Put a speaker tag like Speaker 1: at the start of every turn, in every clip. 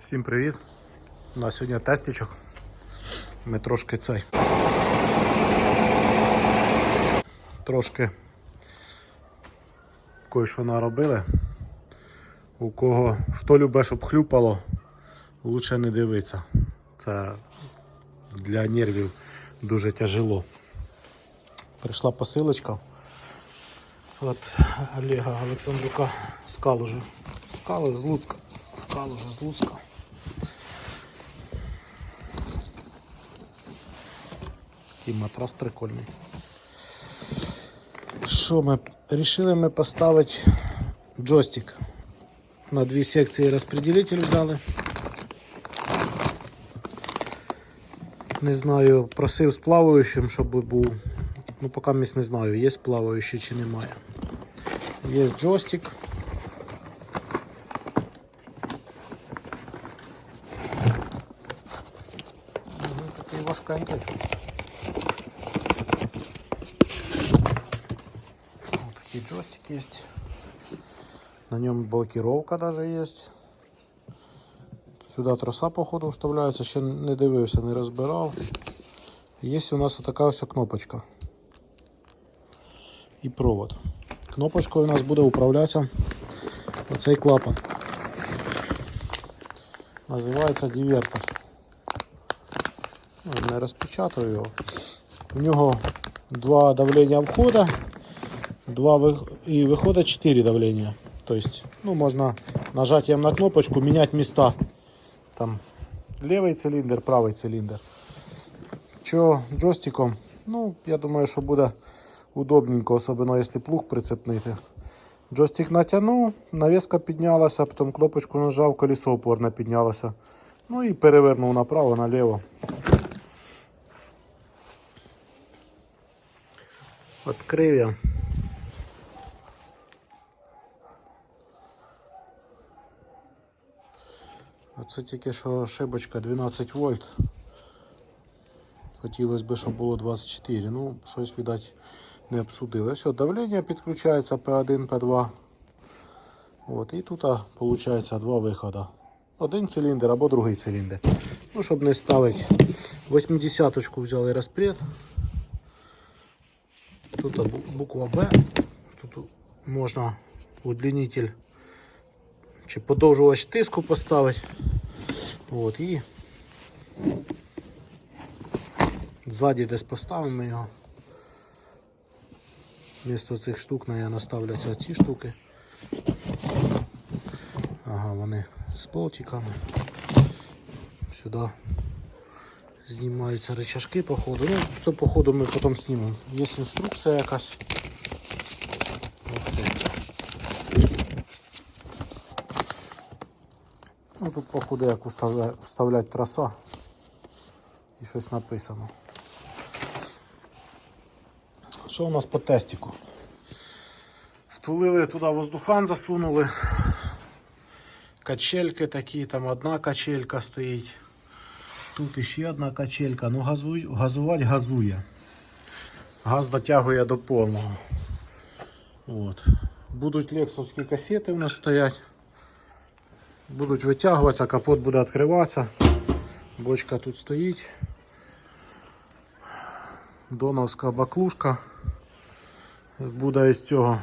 Speaker 1: Всім привіт! У нас сьогодні тестичок. Ми трошки цей. Трошки кое-що наробили. У кого хто любить, щоб хлюпало, лучше не дивитися. Це для нервів дуже тяжело. Прийшла посилочка. От Олега Олександрука скал уже. Скали з Луцька. Скал уже з Луцька. Такий матрас прикольний. Що ми? Рішили ми поставити джойстик. На дві секції розпределитель взяли. Не знаю, просив з плаваючим, щоб був. Ну, поки місць не знаю, є плаваючий чи немає. Є джойстик. Такий важкенький. пластик есть. На нем блокировка даже есть. Сюда троса, походу, вставляється, ще не дивився, не розбирав. Есть у нас така ось кнопочка и провод. Кнопочкой у нас буде управлятися оцей клапан. Называется дивертор. Не распечатаю его. У него два давления входа. 2 и выхода 4 давления. То есть, ну, можно нажатием на кнопочку менять места. Там левый цилиндр, правый цилиндр. Що джойстиком? Ну, я думаю, что буде удобненько, особенно если плуг прицепнити. Джойстик натягнув, навіска піднялася, потом кнопочку нажав, колесо упорно піднялося. Ну и перевернув направо-налево. Открив я. Оце тільки що шибочка 12 вольт. Хотілося б, щоб було 24. Ну, щось, видать, не обсудили. Все, давлення підключається P1, P2. От, і тут виходить два виходи. Один циліндр або другий циліндр. Ну, щоб не ставити 80-ку взяли розпред. Тут буква Б. Тут можна удлінитель чи подовжувач тиску поставити. От, і ззаді десь поставимо його. Вмісто цих штук, наверное, ставляться ці штуки. Ага, вони з болтиками. Сюди знімаються рычажки походу. Ну, це походу ми потім знімемо. Є інструкція якась. Тут походу як вставляти троса і щось написано. Що у нас по тестику? Втулили туди воздухан, засунули. Качельки такі, там одна качелька стоїть. Тут ще одна качелька. Ну газуй, газувати газує. Газ дотягує до повного. От. Будуть лексовські касети у нас стоять. Будуть витягуватися, капот буде відкриватися. Бочка тут стоїть. Доновська баклушка. Буде із цього.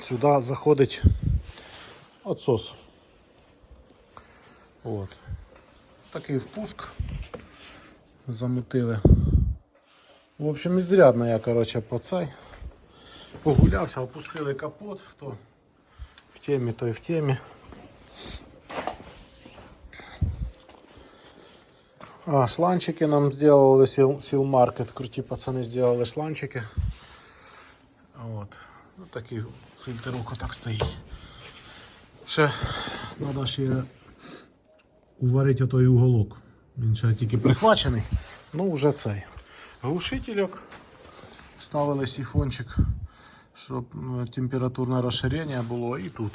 Speaker 1: Сюди заходить отсос. От. Такий впуск. Замутили. В общем, ізрядно я, короче, по цей. Погулявся, опустили капот, хто в темі, той в темі. А, шланчики нам сделали Сил, Market. Круті пацани сделали шланчики. Вот. Ну, такий фильтрок так стоїть. Ще треба ще уварити отой уголок. Він ще тільки прихвачений. Ну вже цей. Глушительок. Ставили сифончик, щоб ну, температурне розширення було і тут.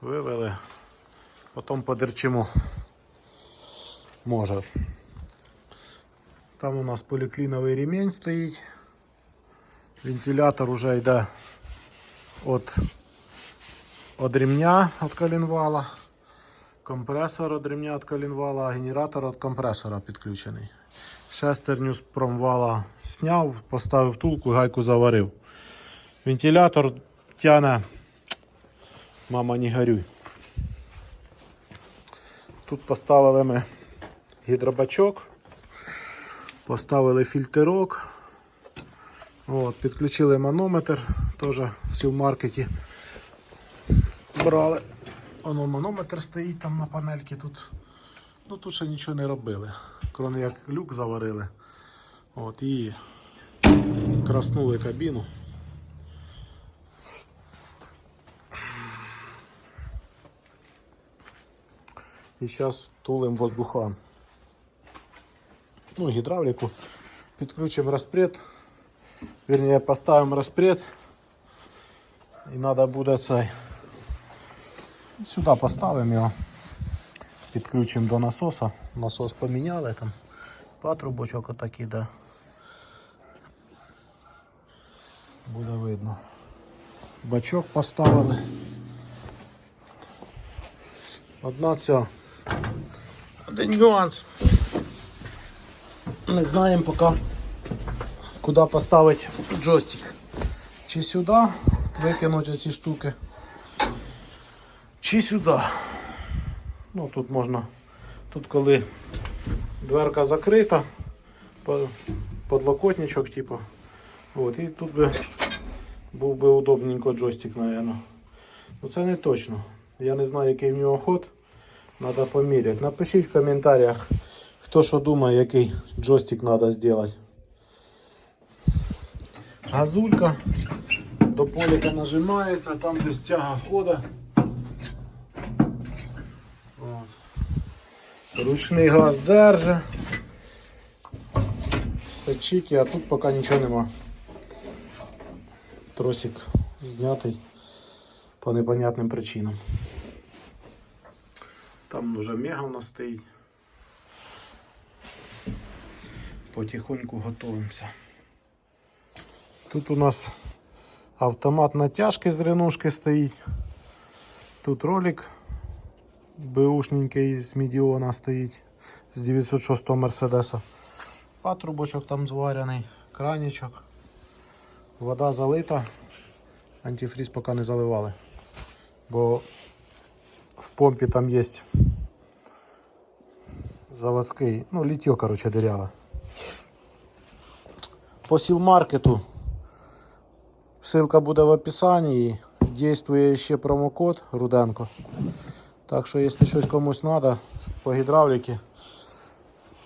Speaker 1: Вивели. Потім подерчимо. Може. Там у нас полікліновий ремень стоїть. Вентилятор уже йде від від ремня від коленвала, компресор від ремня від коленвала, генератор від компресора підключений. Шестерню з промвала зняв, поставив втулку, гайку заварив. Вентилятор тяне. Мама, не горюй. Тут поставили ми гідробачок, поставили фільтрок. От, підключили манометр, теж в сілмаркеті брали. Воно манометр стоїть там на панельці тут. Ну тут ще нічого не робили. Крім як люк заварили. От, і краснули кабіну. І зараз тулим воздухан. Ну, гідравліку. Підключимо розпред. Вернее, поставимо розпред. І треба буде цей. Сюди поставимо його. Підключимо до насоса. Насос поміняли там. Патрубочок отакий, да. Буде видно. Бачок поставили. Одна ця. Один нюанс. Не знаємо поки куди поставити джойстик. Чи сюди викинути ці штуки, чи сюди. Ну тут можна, тут коли дверка закрита, подлокотничок, типу. От, і тут би був би удобненько джойстик, мабуть. Ну це не точно. Я не знаю, який в нього ход. Треба поміряти. Напишіть в коментарях, хто що думає, який джойстик треба зробити. Газулька до поліка нажимається, там де стяга хода. От. Ручний газ держить. Все а тут поки нічого нема. Тросик знятий по непонятним причинам. Там вже мега у нас стоїть. Потихоньку готуємося. Тут у нас автомат натяжки з ренушки стоїть. Тут ролик беушненький з Медіона стоїть з 906 Мерседеса. Патрубочок там зварений, кранічок. Вода залита. Антифріз поки не заливали. Бо в там є заводський, ну літьо, короче, дыряве. По сілмаркету Ссылка буде в описании. Действує ще промокод Руденко. Так що, якщо щось комусь треба по гідравліки,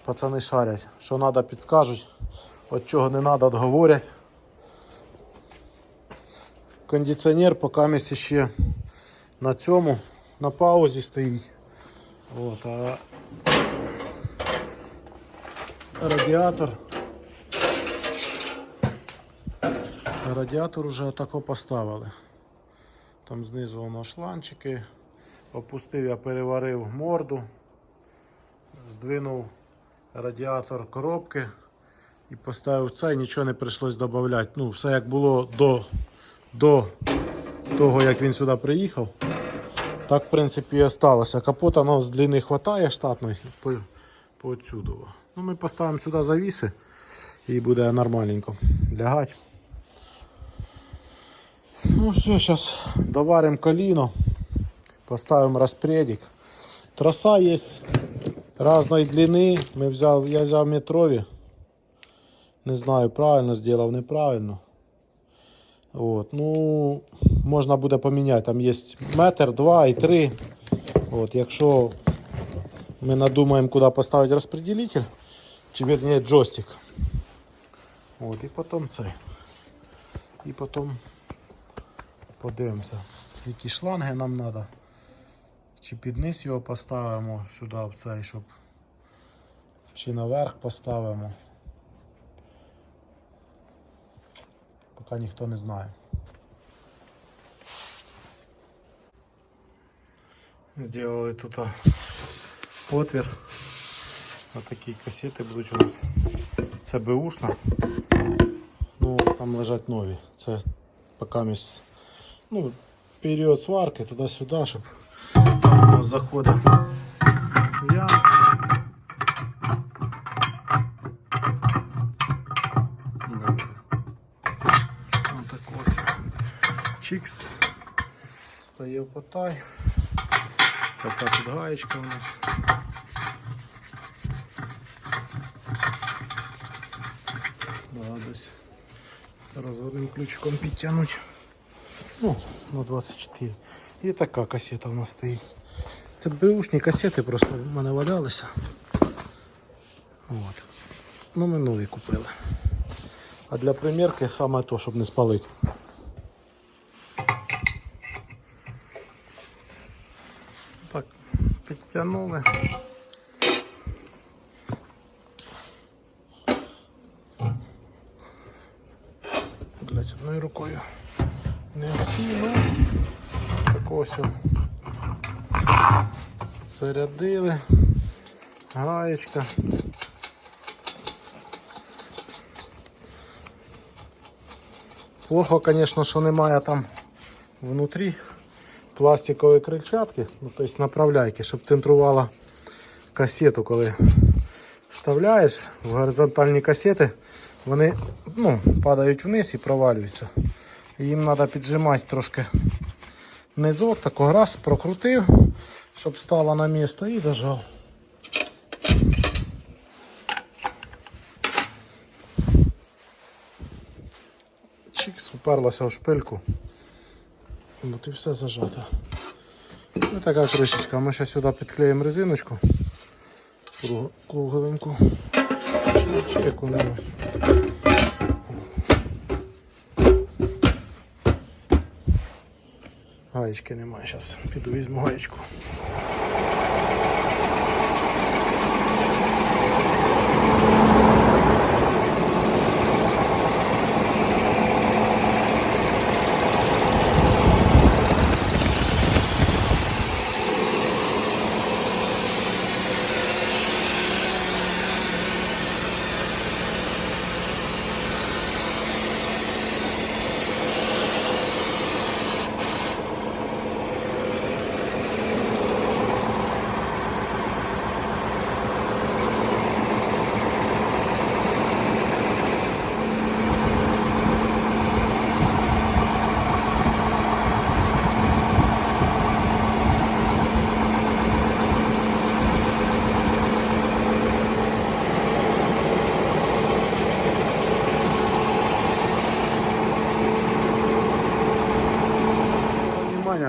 Speaker 1: пацани шарять. Що треба, підскажуть. От чого не треба, говорять. Кондиціонер поки ще на цьому, на паузі стоїть. От, а радіатор. Радіатор вже тако поставили. Там знизу воно шланчики. Опустив, я переварив морду, здвинув радіатор коробки і поставив це, і нічого не прийшлось додати. Ну, все як було до, до того, як він сюди приїхав. Так, в принципі, і осталося. Капота ну, з длини вистачає штатної по, по отсюду. Ну, ми поставимо сюди завіси і буде нормальненько лягати. Ну все, сейчас доварим коліно, поставим распредик. Траса есть разной длины. Мы взял, я взял метрові. Не знаю, правильно сделал, неправильно. От, ну, можна буде поміняти. Там є метр, два і три. От, якщо ми надумаємо, куди поставити розпределитель, чи вернее джойстик. От, і потім цей. І потім Подивимося, які шланги нам треба. Чи під низ його поставимо сюди в цей, щоб чи наверх поставимо. Поки ніхто не знає. Сделали тут а, отвір. Отакі касети будуть у нас. Це беушна. Ну, там лежать нові. Це поки місь Ну, період сварки туди-сюди, щоб у нас заходив я. Отак ось. Чікс. Стає в потай. Така тут гаєчка у нас. Да, ключиком підтягнуть. Ну, на 24. І така касета у нас стоїть. Це беушні касети просто в мене валялися. От. Ну, ми нові купили. А для примірки саме то, щоб не спалити. Так, підтягнули. Блять, одною рукою не активно. Так ось. Зарядили. Гаєчка. Плохо, конечно, що немає там внутрі пластикової крильчатки, ну, тобто направляйки, щоб центрувала касету, коли вставляєш в горизонтальні касети, вони ну, падають вниз і провалюються. Їм треба піджимати трошки низок, тако раз прокрутив, щоб стала на місце і зажав. Чикс, уперлася в шпильку. От і все зажато. Ось така кришечка. Ми ще сюди підклеїмо резиночку. Круг- Кругленьку. Чи, чи яку-небудь. Гаєчки немає зараз. Піду візьму гаєчку.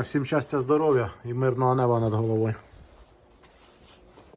Speaker 1: Всім щастя, здоров'я і мирного неба над головою.